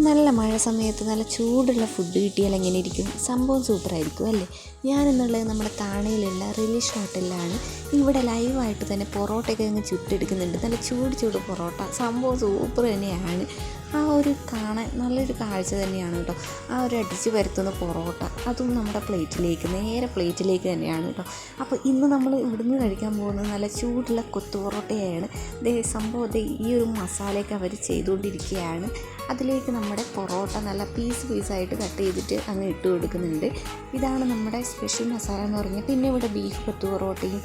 നല്ല മഴ സമയത്ത് നല്ല ചൂടുള്ള ഫുഡ് കിട്ടിയാൽ എങ്ങനെ ഇരിക്കും സംഭവം സൂപ്പറായിരിക്കും അല്ലേ? ഞാനെന്നുള്ളത് നമ്മുടെ താണയിലുള്ള റിലീഷ് ഹോട്ടലിലാണ്. ഇവിടെ ലൈവായിട്ട് തന്നെ പൊറോട്ടയൊക്കെ അങ്ങ് ചുട്ടെടുക്കുന്നുണ്ട്. നല്ല ചൂട് ചൂട് പൊറോട്ട. സംഭവം സൂപ്പർ തന്നെയാണ്. ആ ഒരു കാണാൻ നല്ലൊരു കാഴ്ച തന്നെയാണ് കേട്ടോ. ആ ഒരു അടിച്ച് വരുത്തുന്ന പൊറോട്ട. അതും നമ്മുടെ പ്ലേറ്റിലേക്ക് നേരെ പ്ലേറ്റിലേക്ക് തന്നെയാണ് കേട്ടോ. അപ്പോൾ ഇന്ന് നമ്മൾ ഇവിടുന്ന് കഴിക്കാൻ പോകുന്നത് നല്ല ചൂടുള്ള കൊത്തു പൊറോട്ടയാണ് ദേ സംഭവം ഈ ഒരു മസാലയൊക്കെ അവർ ചെയ്തുകൊണ്ടിരിക്കുകയാണ്. അതിലേക്ക് നമ്മുടെ പൊറോട്ട നല്ല പീസ് പീസായിട്ട് കട്ട് ചെയ്തിട്ട് അങ്ങ് ഇട്ട് കൊടുക്കുന്നുണ്ട്. ഇതാണ് നമ്മുടെ സ്പെഷ്യൽ മസാല എന്ന് പറഞ്ഞാൽ പിന്നെ ഇവിടെ ബീഫ് കൊത്തു പൊറോട്ടയും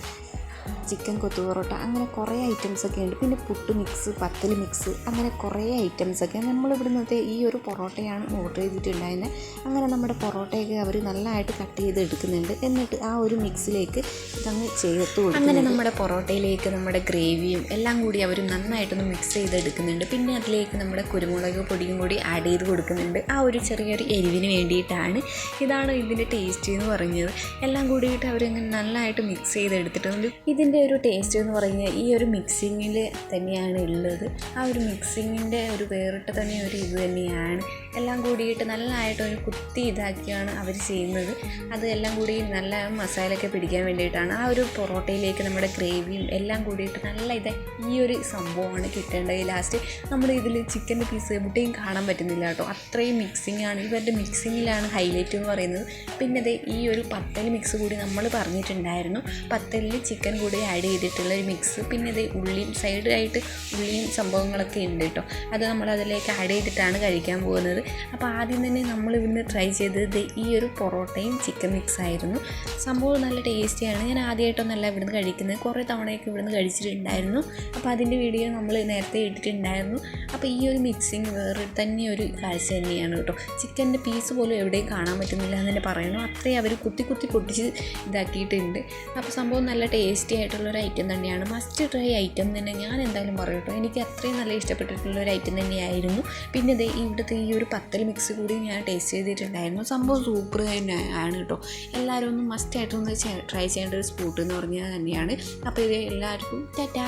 ചിക്കൻ കൊത്തു പൊറോട്ട അങ്ങനെ കുറേ ഐറ്റംസൊക്കെ ഉണ്ട്. പിന്നെ പുട്ട് മിക്സ് പത്തൽ മിക്സ് അങ്ങനെ കുറേ ഐറ്റംസൊക്കെ നമ്മൾ ഇവിടുന്നത്തെ ഈ ഒരു പൊറോട്ടയാണ് ഓർഡർ ചെയ്തിട്ടുണ്ടായിരുന്നത് അങ്ങനെ നമ്മുടെ പൊറോട്ടയൊക്കെ അവർ നല്ലതായിട്ട് കട്ട് ചെയ്ത് എടുക്കുന്നുണ്ട്. എന്നിട്ട് ആ ഒരു മിക്സിലേക്ക് ഇതങ്ങ് ചേർത്ത് കൊടുക്കും അങ്ങനെ നമ്മുടെ പൊറോട്ടയിലേക്ക് നമ്മുടെ ഗ്രേവിയും എല്ലാം കൂടി അവർ നന്നായിട്ടൊന്ന് മിക്സ് ചെയ്തെടുക്കുന്നുണ്ട് പിന്നെ അതിലേക്ക് നമ്മുടെ കുരുമുളക് പൊടിയും കൂടി ആഡ് ചെയ്ത് കൊടുക്കുന്നുണ്ട്. ആ ഒരു ചെറിയൊരു എരിവിന് വേണ്ടിയിട്ടാണ് ഇതാണ് ഇതിന്റെ ടേസ്റ്റ് എന്ന് പറഞ്ഞത്. എല്ലാം കൂടിയിട്ട് അവരങ്ങനെ നല്ലതായിട്ട് മിക്സ് ചെയ്തെടുത്തിട്ടുണ്ട്. ഇതിന്റെ ഒരു ടേസ്റ്റ് എന്ന് പറഞ്ഞാൽ ഈ ഒരു മിക്സിങ്ങിൽ തന്നെയാണ് ഉള്ളത്. ആ ഒരു മിക്സിങ്ങിന്റെ ഒരു വേറിട്ട തന്നെ ഒരു ഇത് തന്നെയാണ് എല്ലാം കൂടിയിട്ട് നല്ലതായിട്ട് ഒരു കുത്തി ഇതാക്കിയാണ് അവർ ചെയ്യുന്നത്. അത് എല്ലാം കൂടി നല്ല മസാലയൊക്കെ പിടിക്കാൻ വേണ്ടിയിട്ടാണ്. ആ ഒരു പൊറോട്ടയിലേക്ക് നമ്മുടെ ഗ്രേവിയും എല്ലാം കൂടിയിട്ട് നല്ല ഇത് ഈ ഒരു സംഭവമാണ് കിട്ടേണ്ടത്. ലാസ്റ്റ് നമ്മൾ ഇതിൽ ചിക്കന്റെ പീസ് എവിടെയും കാണാൻ പറ്റുന്നില്ല കേട്ടോ. അത്രയും മിക്സിംഗ് ആണ്. ഇവരുടെ മിക്സിങ്ങിലാണ് ഹൈലൈറ്റ് എന്ന് പറയുന്നത്. പിന്നെ ദേ ഈ ഒരു പത്തൽ മിക്സ് കൂടി നമ്മൾ പറഞ്ഞിട്ടുണ്ടായിരുന്നു. പത്തലിൽ ചിക്കൻ കൂടി ആഡ് ചെയ്തിട്ടുള്ള ഒരു മിക്സ് പിന്നെ അത് ഉള്ളിയും സൈഡായിട്ട് ഉള്ളിയും സംഭവങ്ങളൊക്കെ ഉണ്ട് കേട്ടോ. അത് നമ്മൾ അതിലേക്ക് ആഡ് ചെയ്തിട്ടാണ് കഴിക്കാൻ പോകുന്നത്. അപ്പോൾ ആദ്യം തന്നെ നമ്മൾ ഇവിടുന്ന് ട്രൈ ചെയ്തത് ഈ ഒരു പൊറോട്ടയും ചിക്കൻ മിക്സ് ആയിരുന്നു. സംഭവം നല്ല ടേസ്റ്റിയാണ് ഞാൻ ആദ്യമായിട്ടൊന്നല്ല ഇവിടുന്ന് കഴിക്കുന്നത്. കുറേ തവണയൊക്കെ ഇവിടുന്ന് കഴിച്ചിട്ടുണ്ടായിരുന്നു. അപ്പോൾ അതിന്റെ വീഡിയോ നമ്മൾ നേരത്തെ ഇട്ടിട്ടുണ്ടായിരുന്നു. അപ്പോൾ ഈ ഒരു മിക്സിങ് വേറെ തന്നെ ഒരു കാഴ്ച തന്നെയാണ് കേട്ടോ. ചിക്കന്റെ പീസ് പോലും എവിടെയും കാണാൻ പറ്റുന്നില്ല എന്ന് തന്നെ പറയണം. അത്രയും അവർ കുത്തി കുത്തി പൊട്ടിച്ച് ഇതാക്കിയിട്ടുണ്ട്. അപ്പോൾ സംഭവം നല്ല ടേസ്റ്റി ആയിട്ടുള്ളൊരു ഐറ്റം തന്നെയാണ്. മസ്റ്റ് ട്രൈ ഐറ്റം തന്നെ ഞാൻ എന്തായാലും പറയും കേട്ടോ. എനിക്ക് അത്രയും നല്ല ഇഷ്ടപ്പെട്ടിട്ടുള്ള ഒരു ഐറ്റം തന്നെയായിരുന്നു. പിന്നെ ദേ ഇവിടുത്തെ ഈ ഒരു പത്തൽ മിക്സ് കൂടി ഞാൻ ടേസ്റ്റ് ചെയ്തിട്ടുണ്ടായിരുന്നു. സംഭവം സൂപ്പർ തന്നെ ആണ് കേട്ടോ. എല്ലാവരും ഒന്ന് മസ്റ്റായിട്ടൊന്ന് ട്രൈ ചെയ്യേണ്ട ഒരു സ്പോട്ട് എന്ന് പറഞ്ഞാൽ തന്നെയാണ്. അപ്പോൾ ഇത് എല്ലാവർക്കും ടാറ്റാ